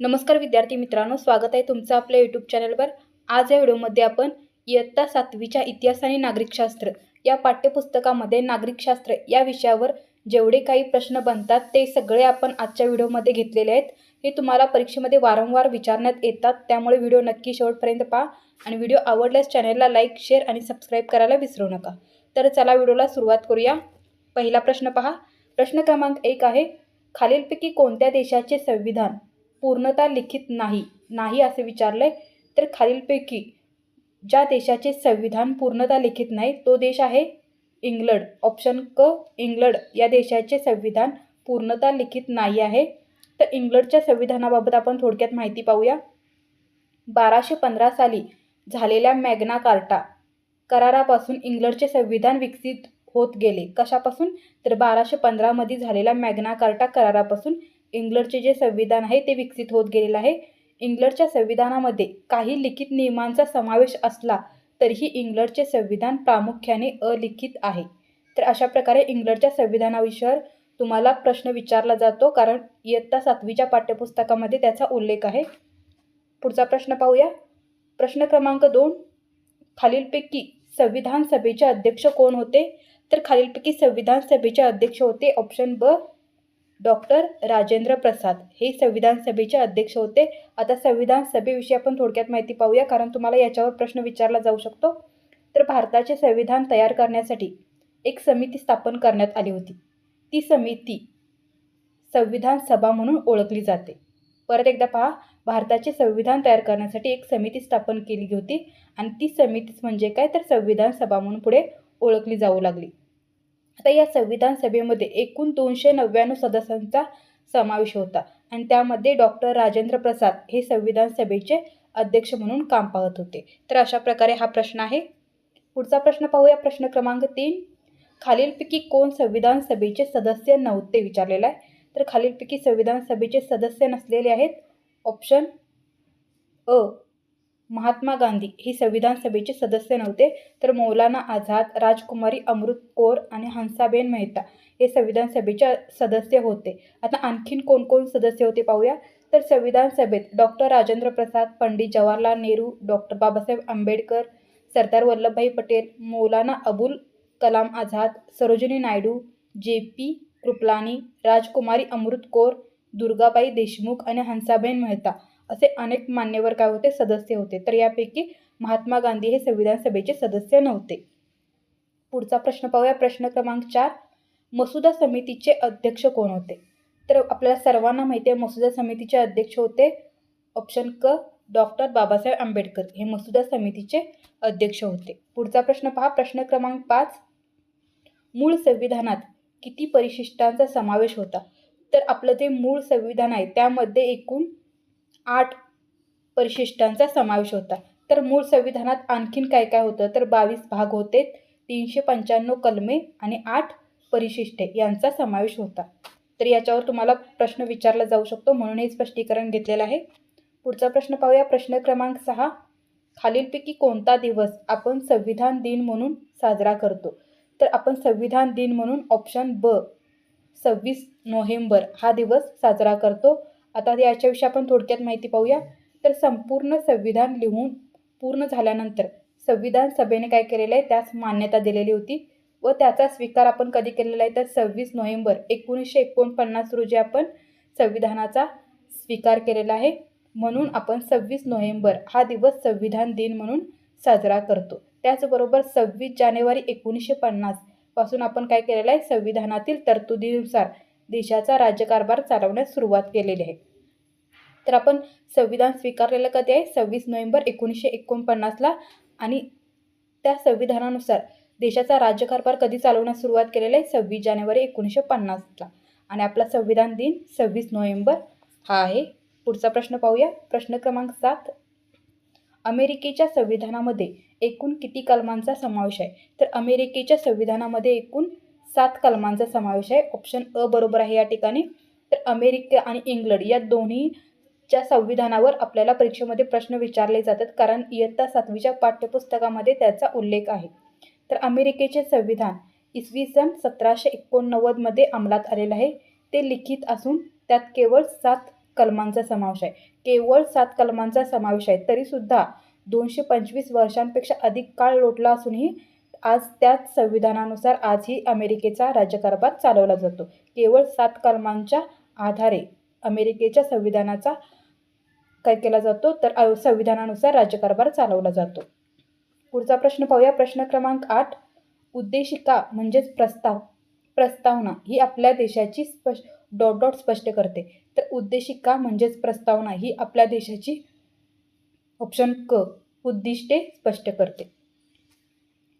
नमस्कार विद्यार्थी मित्रांनो स्वागत आहे तुमचं आपल्या यूट्यूब चॅनलवर आज या व्हिडिओमध्ये आपण इयत्ता सातवीच्या इतिहास आणि नागरिकशास्त्र या पाठ्यपुस्तकामध्ये नागरिकशास्त्र या विषयावर जेवढे काही प्रश्न बनतात ते सगळे आपण आजच्या व्हिडिओमध्ये घेतलेले आहेत. हे तुम्हाला परीक्षेमध्ये वारंवार विचारण्यात येतात त्यामुळे व्हिडिओ नक्की शेवटपर्यंत पहा आणि व्हिडिओ आवडल्यास चॅनलला लाईक शेअर आणि सबस्क्राईब करायला विसरू नका. तर चला व्हिडिओला सुरुवात करूया. पहिला प्रश्न पहा. प्रश्न क्रमांक एक आहे खालीलपैकी कोणत्या देशाचे संविधान पूर्णता लिखित नाही नाही असे विचारले तर खालीलपैकी ज्या देशाचे संविधान पूर्णता लिखित नाही तो देश आहे इंग्लंड. ऑप्शन क इंग्लंड. या देशाचे संविधान पूर्णता लिखित नाही आहे. तर इंग्लंडच्या संविधानाबाबत आपण थोडक्यात माहिती पाहूया. बाराशे पंधरा साली झालेल्या मॅग्ना कार्टा करारापासून इंग्लंडचे संविधान विकसित होत गेले. कशापासून? तर बाराशे पंधरामध्ये झालेल्या मॅग्ना कार्टा करारापासून इंग्लंडचे जे संविधान आहे ते विकसित होत गेलेलं आहे. इंग्लंडच्या संविधानामध्ये काही लिखित नियमांचा समावेश असला तरीही इंग्लंडचे संविधान प्रामुख्याने अलिखित आहे. तर अशा प्रकारे इंग्लंडच्या संविधानाविषयी तुम्हाला प्रश्न विचारला जातो कारण इयत्ता सातवीच्या पाठ्यपुस्तकामध्ये त्याचा उल्लेख आहे. पुढचा प्रश्न पाहूया. प्रश्न क्रमांक दोन. खालीलपैकी संविधान सभेचे अध्यक्ष कोण होते? तर खालीलपैकी संविधान सभेचे अध्यक्ष होते ऑप्शन ब. डॉक्टर राजेंद्र प्रसाद हे संविधान सभेचे अध्यक्ष होते. आता संविधान सभेविषयी आपण थोडक्यात माहिती पाहूया कारण तुम्हाला याच्यावर प्रश्न विचारला जाऊ शकतो. तर भारताचे संविधान तयार करण्यासाठी एक समिती स्थापन करण्यात आली होती. ती समिती संविधान सभा म्हणून ओळखली जाते. परत एकदा पहा भारताचे संविधान तयार करण्यासाठी एक समिती स्थापन केली होती आणि ती समितीच म्हणजे काय? तर संविधान सभा म्हणून पुढे ओळखली जाऊ लागली. आता या संविधान सभेमध्ये एकूण दोनशे नव्याण्णव सदस्यांचा समावेश होता. आणि त्यामध्ये डॉक्टर राजेंद्र प्रसाद हे संविधान सभेचे अध्यक्ष म्हणून काम पाहत होते. तर अशा प्रकारे हा प्रश्न आहे. पुढचा प्रश्न पाहूया. प्रश्न क्रमांक तीन. खालीलपैकी कोण संविधान सभेचे सदस्य नव्हते विचारलेला आहे. तर खालीलपैकी संविधान सभेचे सदस्य नसलेले आहेत ऑप्शन अ. महात्मा गांधी ही संविधान सभेचे सदस्य नव्हते तर मौलाना आझाद राजकुमारी अमृत कौर आणि हंसाबेन मेहता हे संविधान सभेचे सदस्य होते. आता आणखीन कोण कोण सदस्य होते पाहूया. तर संविधान सभेत doctor Rajendra Prasad Pandit Jawaharlal Nehru doctor Babasaheb Ambedkar Sardar Vallabhbhai Patel Maulana Abul Kalam Azad Sarojini Naidu J P Kripalani राजकुमारी अमृत कौर दुर्गाबाई देशमुख आणि हंसाबेन मेहता असे अनेक मान्यवर काय होते? सदस्य होते. तर यापैकी महात्मा गांधी हे संविधान सभेचे सदस्य नव्हते. पुढचा प्रश्न पाहूया. प्रश्न क्रमांक चार. मसुदा समितीचे अध्यक्ष कोण होते? तर आपल्याला सर्वांना माहिती आहे मसुदा समितीचे अध्यक्ष होते ऑप्शन क. डॉक्टर बाबासाहेब आंबेडकर. हे मसुदा समितीचे अध्यक्ष होते. पुढचा प्रश्न पहा. प्रश्न क्रमांक पाच. मूळ संविधानात किती परिशिष्टांचा समावेश होता? तर आपलं जे मूळ संविधान आहे त्यामध्ये एकूण आठ परिशिष्टांचा समावेश होता. तर मूळ संविधानात आणखीन काय काय होतं? तर बावीस भाग होते तीनशे पंच्याण्णव कलमे आणि आठ परिशिष्टे यांचा समावेश होता. तर याच्यावर तुम्हाला प्रश्न विचारला जाऊ शकतो म्हणून हे स्पष्टीकरण घेतलेलं आहे. पुढचा प्रश्न पाहूया. प्रश्न क्रमांक सहा. खालीलपैकी कोणता दिवस आपण संविधान दिन म्हणून साजरा करतो? तर आपण संविधान दिन म्हणून ऑप्शन ब सव्वीस नोव्हेंबर हा दिवस साजरा करतो. आता याच्याविषयी आपण थोडक्यात माहिती पाहूया. तर संपूर्ण संविधान लिहून पूर्ण झाल्यानंतर संविधान सभेने काय केलेलं आहे? त्यास मान्यता दिलेली होती. व त्याचा स्वीकार आपण कधी केलेला आहे? तर सव्वीस नोव्हेंबर एकोणीसशे एकोणपन्नास रोजी आपण संविधानाचा स्वीकार केलेला आहे. म्हणून आपण सव्वीस नोव्हेंबर हा दिवस संविधान दिन म्हणून साजरा करतो. त्याचबरोबर सव्वीस जानेवारी एकोणीसशे पन्नासपासून आपण काय केलेलं आहे? संविधानातील तरतुदीनुसार देशाचा राज्यकारभार चालवण्यास सुरुवात केलेली आहे. तर आपण संविधान स्वीकारलेलं कधी आहे? सव्वीस नोव्हेंबर एकोणीसशे एकोणपन्नासला आणि त्या संविधानानुसार देशाचा राज्यकारभार कधी चालवण्यास सुरुवात केलेला आहे? सव्वीस जानेवारी एकोणीसशे पन्नासला. आणि आपला संविधान दिन सव्वीस नोव्हेंबर हा आहे. पुढचा प्रश्न पाहूया. प्रश्न क्रमांक सात. अमेरिकेच्या संविधानामध्ये एकूण किती कलमांचा समावेश आहे? तर अमेरिकेच्या संविधानामध्ये एकूण सात कलमांचा समावेश आहे. ऑप्शन अ बरोबर आहे या ठिकाणी. तर अमेरिका आणि इंग्लंड या दोन्हीच्या संविधानावर आपल्याला परीक्षेमध्ये प्रश्न विचारले जातात. कारण इयत्ता सातवीच्या पाठ्यपुस्तकामध्ये त्याचा उल्लेख आहे. तर अमेरिकेचे संविधान इसवी सन सतराशे एकोणनव्वदमध्ये अंमलात आलेलं आहे. ते लिखित असून त्यात केवळ सात कलमांचा समावेश आहे. केवळ सात कलमांचा समावेश आहे. तरीसुद्धा दोनशे पंचवीस वर्षांपेक्षा अधिक काळ लोटला असूनही आज त्याच संविधानानुसार आजही अमेरिकेचा राज्यकारभार चालवला जातो. केवळ सात कलमांच्या आधारे अमेरिकेच्या संविधानाचा काय केला जातो तर संविधानानुसार राज्यकारभार चालवला जातो. पुढचा प्रश्न पाहूया. प्रश्न क्रमांक आठ. उद्देशिका म्हणजेच प्रस्ताव प्रस्तावना ही आपल्या देशाची स्पष्ट डॉट डॉट स्पष्ट करते. तर उद्देशिका म्हणजेच प्रस्तावना ही आपल्या देशाची ऑप्शन क उद्दिष्टे स्पष्ट करते.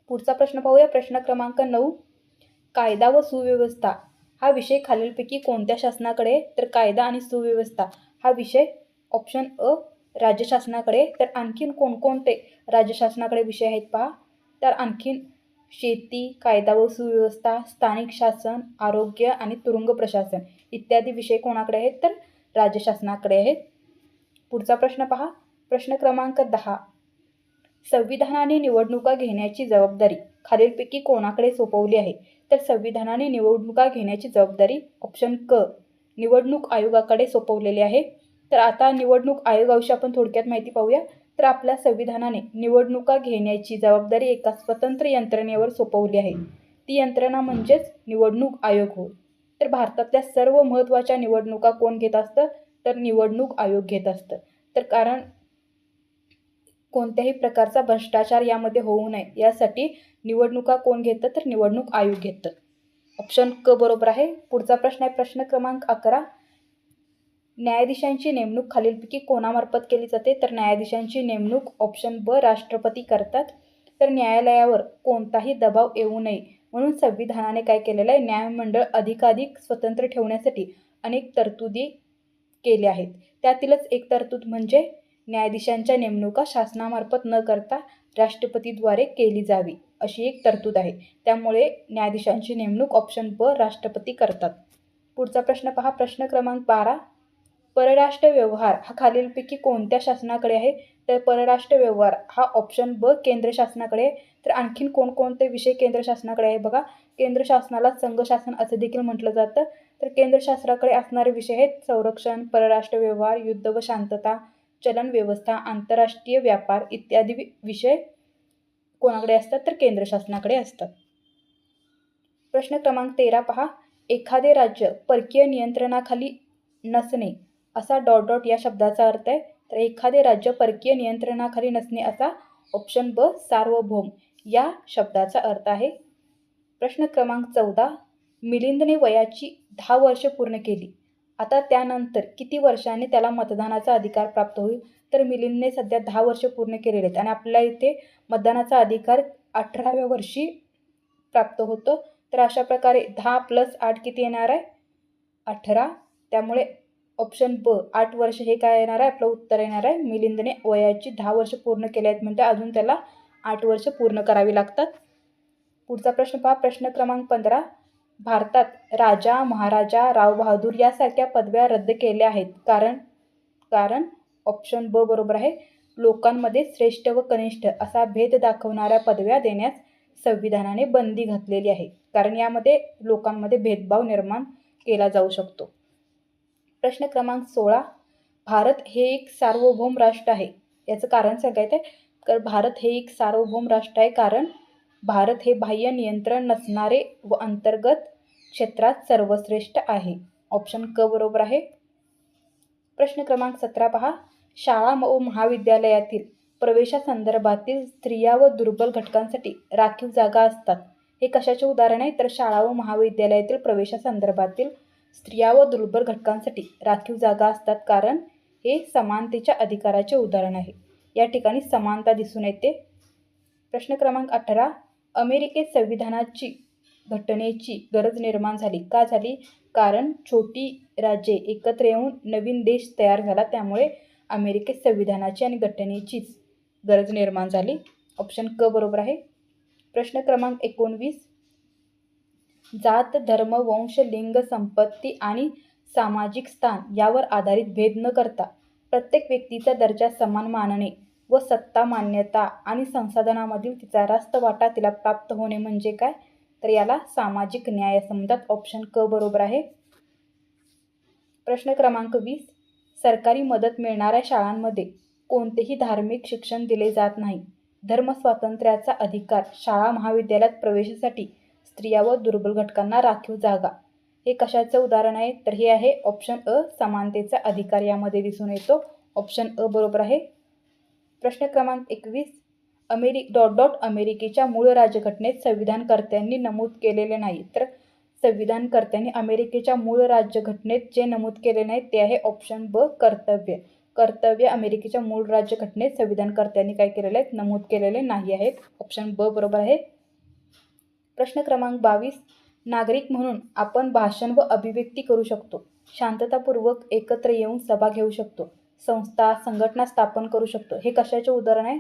पुढचा प्रश्न पाहूया. प्रश्न क्रमांक नऊ. कायदा व सुव्यवस्था. हा विषय खालीलपैकी कोणत्या शासनाकडे? तर कायदा आणि सुव्यवस्था. हा विषय ऑप्शन अ राज्य शासनाकडे. तर आणखीन कोणकोणते राज्य शासनाकडे विषय आहेत पहा. तर आणखीन शेती कायदा व सुव्यवस्था स्थानिक शासन आरोग्य आणि तुरुंग प्रशासन इत्यादी विषय कोणाकडे आहेत? तर राज्य शासनाकडे आहेत. पुढचा प्रश्न पहा. प्रश्न क्रमांक दहा. संविधानाने निवडणुका घेण्याची जबाबदारी खालीलपैकी कोणाकडे सोपवली आहे? तर संविधानाने निवडणुका घेण्याची जबाबदारी ऑप्शन क निवडणूक आयोगाकडे सोपवलेली आहे. तर आता निवडणूक आयोगाविषयी आपण थोडक्यात माहिती पाहूया. तर आपल्या संविधानाने निवडणुका घेण्याची जबाबदारी एका स्वतंत्र यंत्रणेवर सोपवली आहे. ती यंत्रणा म्हणजेच निवडणूक आयोग हो. तर भारतातल्या सर्व महत्त्वाच्या निवडणुका कोण घेत असतं? तर निवडणूक आयोग घेत असतं. तर कारण कोणत्याही प्रकारचा भ्रष्टाचार यामध्ये होऊ नये. यासाठी निवडणुका कोण घेतं तर निवडणूक आयोग घेतं. ऑप्शन क बरोबर आहे. पुढचा प्रश्न आहे प्रश्न क्रमांक अकरा. न्यायाधीशांची नेमणूक खालीलपैकी कोणामार्फत केली जाते? तर न्यायाधीशांची नेमणूक ऑप्शन ब राष्ट्रपती करतात. तर न्यायालयावर कोणताही दबाव येऊ नये. म्हणून संविधानाने काय केलेलं आहे? न्यायमंडळ अधिकाधिक स्वतंत्र ठेवण्यासाठी अनेक तरतुदी केल्या आहेत. त्यातीलच एक तरतूद म्हणजे न्यायाधीशांच्या नेमणुका शासनामार्फत न करता राष्ट्रपतीद्वारे केली जावी अशी एक तरतूद आहे. त्यामुळे न्यायाधीशांची नेमणूक ऑप्शन ब राष्ट्रपती करतात. पुढचा प्रश्न पहा. प्रश्न क्रमांक बारा. परराष्ट्र व्यवहार हा खालीलपैकी कोणत्या शासनाकडे आहे? तर परराष्ट्र व्यवहार हा ऑप्शन ब केंद्र शासनाकडे आहे. तर आणखीन कोणकोणते विषय केंद्र शासनाकडे आहे बघा. केंद्र शासनाला संघ शासन असं देखील म्हटलं जातं. तर केंद्र शासनाकडे असणारे विषय आहेत संरक्षण परराष्ट्र व्यवहार युद्ध व शांतता चलन व्यवस्था आंतरराष्ट्रीय व्यापार इत्यादी वि- विषय कोणाकडे असतात तर केंद्र शासनाकडे असतात. प्रश्न क्रमांक तेरा पहा. एखादे राज्य परकीय नियंत्रणाखाली नसणे असा डॉट डॉट या शब्दाचा अर्थ आहे. तर एखादे राज्य परकीय नियंत्रणाखाली नसणे असा ऑप्शन ब सार्वभौम या शब्दाचा अर्थ आहे. प्रश्न क्रमांक चौदा. मिलिंदने वयाची दहा वर्ष पूर्ण केली. आता त्यानंतर किती वर्षांनी त्याला मतदानाचा अधिकार प्राप्त होईल? तर मिलिंदने सध्या दहा वर्ष पूर्ण केलेले आहेत आणि आपल्या इथे मतदानाचा अधिकार अठराव्या वर्षी प्राप्त होतो. तर अशा प्रकारे दहा प्लस आठ किती येणार आहे? अठरा. त्यामुळे ऑप्शन ब आठ वर्ष हे काय येणार आहे? आपलं उत्तर येणार आहे. मिलिंदने वयाची दहा वर्ष पूर्ण केले आहेत म्हणजे अजून त्याला आठ वर्ष पूर्ण करावी लागतात. पुढचा प्रश्न पहा. प्रश्न क्रमांक पंधरा. भारतात राजा महाराजा राव बहादूर यासारख्या पदव्या रद्द केल्या आहेत. कारण कारण ऑप्शन ब बरोबर आहे. लोकांमध्ये श्रेष्ठ व कनिष्ठ असा भेद दाखवणाऱ्या पदव्या देण्यास संविधानाने बंदी घातलेली आहे. कारण यामध्ये लोकांमध्ये भेदभाव निर्माण केला जाऊ शकतो. प्रश्न क्रमांक सोळा. भारत हे एक सार्वभौम राष्ट्र आहे. याचं कारण सांगायचं आहे तर भारत हे एक सार्वभौम राष्ट्र आहे. कारण भारत हे बाह्य नियंत्रण नसणारे व अंतर्गत क्षेत्रात सर्वश्रेष्ठ आहे. ऑप्शन क बरोबर आहे. प्रश्न क्रमांक सतरा पहा. शाळा व महाविद्यालयातील प्रवेशासंदर्भातील स्त्रिया व दुर्बल घटकांसाठी राखीव जागा असतात. हे कशाचे उदाहरण आहे? तर शाळा व महाविद्यालयातील प्रवेशासंदर्भातील स्त्रिया व दुर्बल घटकांसाठी राखीव जागा असतात कारण हे समानतेच्या अधिकाराचे उदाहरण आहे. या ठिकाणी समानता दिसून येते. प्रश्न क्रमांक अठरा. अमेरिकेत संविधानाची घटनेची गरज निर्माण झाली. का झाली? कारण छोटी राज्ये एकत्र येऊन नवीन देश तयार झाला त्यामुळे अमेरिकेत संविधानाची आणि घटनेचीच गरज निर्माण झाली. ऑप्शन क बरोबर आहे. प्रश्न क्रमांक एकोणवीस. जात धर्म वंश लिंग संपत्ती आणि सामाजिक स्थान यावर आधारित भेद न करता प्रत्येक व्यक्तीचा दर्जा समान मानणे व सत्ता मान्यता आणि संसाधनामधील तिचा रास्त वाटा तिला प्राप्त होणे म्हणजे काय? तर याला सामाजिक न्याय ऑप्शन क बरोबर आहे. प्रश्न क्रमांक वीस. सरकारी मदत मिळणाऱ्या शाळांमध्ये कोणतेही धार्मिक शिक्षण दिले जात नाही. धर्मस्वातंत्र्याचा अधिकार शाळा महाविद्यालयात प्रवेशासाठी स्त्रिया व दुर्बल घटकांना राखीव जागा. हे कशाचं उदाहरण आहे? तर हे आहे ऑप्शन अ. समानतेचा अधिकार यामध्ये दिसून येतो. ऑप्शन अ बरोबर आहे. प्रश्न क्रमांक एकवीस अमेरि डॉट डॉट अमेरिकेच्या मूळ राज्यघटनेत संविधानकर्त्यांनी नमूद केलेले नाही. तर संविधानकर्त्यांनी अमेरिकेच्या मूळ राज्यघटनेत जे नमूद केले नाही ते आहे ऑप्शन ब कर्तव्य. कर्तव्य अमेरिकेच्या मूळ राज्यघटनेत संविधानकर्त्यांनी काय केलेले आहेत? नमूद केलेले नाही आहेत. ऑप्शन ब बरोबर आहे. प्रश्न क्रमांक बावीस नागरिक म्हणून आपण भाषण व अभिव्यक्ती करू शकतो. शांततापूर्वक एकत्र येऊन सभा घेऊ शकतो. संस्था संघटना स्थापन करू शकतो. हे कशाचे उदाहरण आहे?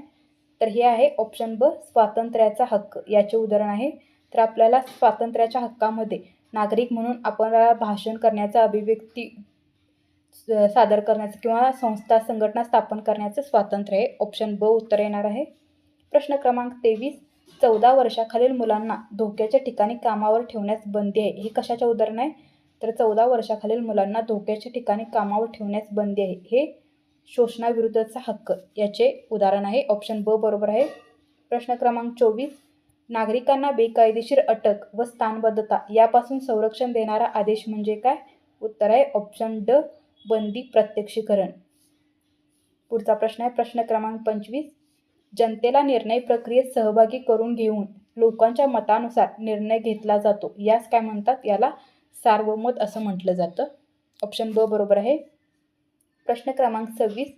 तर हे आहे ऑप्शन ब स्वातंत्र्याचा हक्क. याचे उदाहरण आहे. तर आपल्याला स्वातंत्र्याच्या हक्कामध्ये नागरिक म्हणून आपल्याला भाषण करण्याचा अभिव्यक्ती स- सादर करण्याचं किंवा संस्था संघटना स्थापन करण्याचं स्वातंत्र्य आहे. ऑप्शन ब उत्तर येणार आहे. प्रश्न क्रमांक तेवीस चौदा वर्षाखालील मुलांना धोक्याच्या ठिकाणी कामावर ठेवण्यास बंदी आहे. हे कशाचे उदाहरण आहे? तर चौदा वर्षाखालील मुलांना धोक्याच्या ठिकाणी कामावर ठेवण्यास बंदी आहे. हे शोषणाविरुद्धचा हक्क. याचे उदाहरण आहे. ऑप्शन ब बरोबर आहे. प्रश्न क्रमांक चोवीस. नागरिकांना बेकायदेशीर अटक व स्थानबद्धता यापासून संरक्षण देणारा आदेश म्हणजे काय? उत्तर आहे. ऑप्शन ड बंदी प्रत्यक्षीकरण. पुढचा प्रश्न आहे. प्रश्न क्रमांक पंचवीस. जनतेला निर्णय प्रक्रियेत सहभागी करून घेऊन लोकांच्या मतानुसार निर्णय घेतला जातो. यास काय म्हणतात? याला सार्वमत असं म्हटलं जातं. ऑप्शन ब बरोबर आहे. प्रश्न क्रमांक सव्वीस.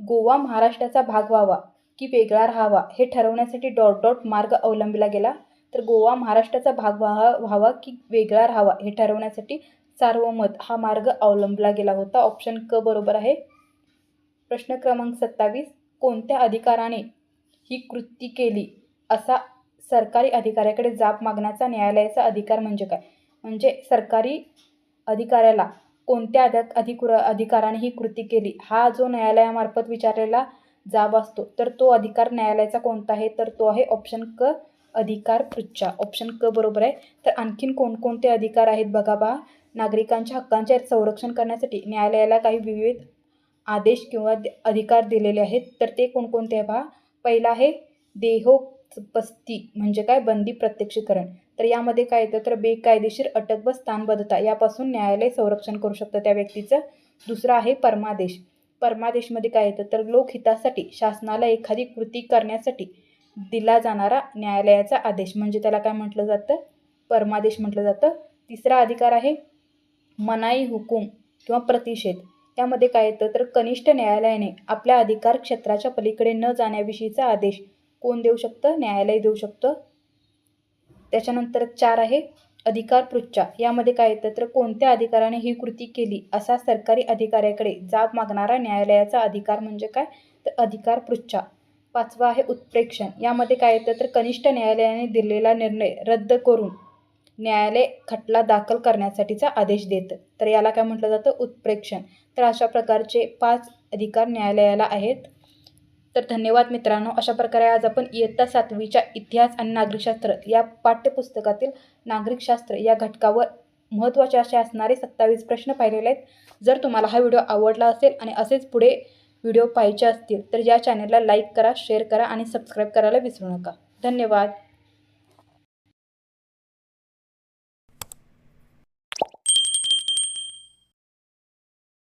गोवा महाराष्ट्राचा भाग व्हावा की वेगळा राहावा हे ठरवण्यासाठी डॉट डॉट मार्ग अवलंबिला गेला. तर गोवा महाराष्ट्राचा भाग व्हा व्हावा की वेगळा राहावा हे ठरवण्यासाठी सार्वमत हा मार्ग अवलंबला गेला होता. ऑप्शन क बरोबर आहे. प्रश्न क्रमांक सत्तावीस. कोणत्या अधिकाराने ही कृती केली? असा सरकारी अधिकाऱ्याकडे जाब मागण्याचा न्यायालयाचा अधिकार म्हणजे काय? म्हणजे सरकारी अधिकाऱ्याला कोणत्या अधिक अधिकुर अधिकाराने ही कृती केली? हा जो न्यायालयामार्फत विचारलेला जाब असतो तर तो अधिकार न्यायालयाचा कोणता आहे? तर तो आहे ऑप्शन क अधिकार पृच्छा. ऑप्शन क बरोबर आहे. तर आणखीन कोणकोणते अधिकार आहेत बघा बा. नागरिकांच्या हक्कांचे संरक्षण करण्यासाठी न्यायालयाला काही विविध आदेश किंवा अधिकार दिलेले आहेत. तर ते कोणकोणते आहे पहा पहिला आहे देहोपस्ती म्हणजे काय? बंदी प्रत्यक्षीकरण. तर यामध्ये काय येतं? तर बेकायदेशीर अटक व स्थानबद्धता यापासून न्यायालय संरक्षण करू शकतं. त्या व्यक्तीचं दुसरं आहे परमादेश. परमादेशमध्ये काय येतं? तर लोकहितासाठी शासनाला एखादी कृती करण्यासाठी दिला जाणारा न्यायालयाचा आदेश. म्हणजे त्याला काय म्हटलं जातं? परमादेश म्हटलं जातं. तिसरा अधिकार आहे मनाई हुकूम किंवा प्रतिषेध. त्यामध्ये काय येतं? तर कनिष्ठ न्यायालयाने आपल्या अधिकार क्षेत्राच्या पलीकडे न जाण्याविषयीचा आदेश कोण देऊ शकतं? न्यायालय देऊ शकतं. त्याच्यानंतर चार आहे अधिकार पृच्छा. यामध्ये काय येतं तर कोणत्या अधिकाराने ही कृती केली? असा सरकारी अधिकाऱ्याकडे जाब मागणारा न्यायालयाचा अधिकार म्हणजे काय? तर अधिकार पृच्छा. पाचवा आहे उत्प्रेक्षण. यामध्ये काय येतं तर कनिष्ठ न्यायालयाने दिलेला निर्णय रद्द करून न्यायालय खटला दाखल करण्यासाठीचा आदेश देतं. तर याला काय म्हटलं जातं? उत्प्रेक्षण. तर अशा प्रकारचे पाच अधिकार न्यायालयाला आहेत. तर धन्यवाद मित्रांनो. अशा प्रकारे आज आपण इयत्ता सातवीच्या इतिहास आणि नागरिकशास्त्र या पाठ्यपुस्तकातील नागरिकशास्त्र या घटकावर महत्त्वाचे असे असणारे सत्तावीस प्रश्न पाहिलेले आहेत. जर तुम्हाला हा व्हिडिओ आवडला असेल आणि असेच पुढे व्हिडिओ पाहायचे असतील तर या चॅनलला लाईक करा शेअर करा आणि सबस्क्राईब करायला विसरू नका. धन्यवाद.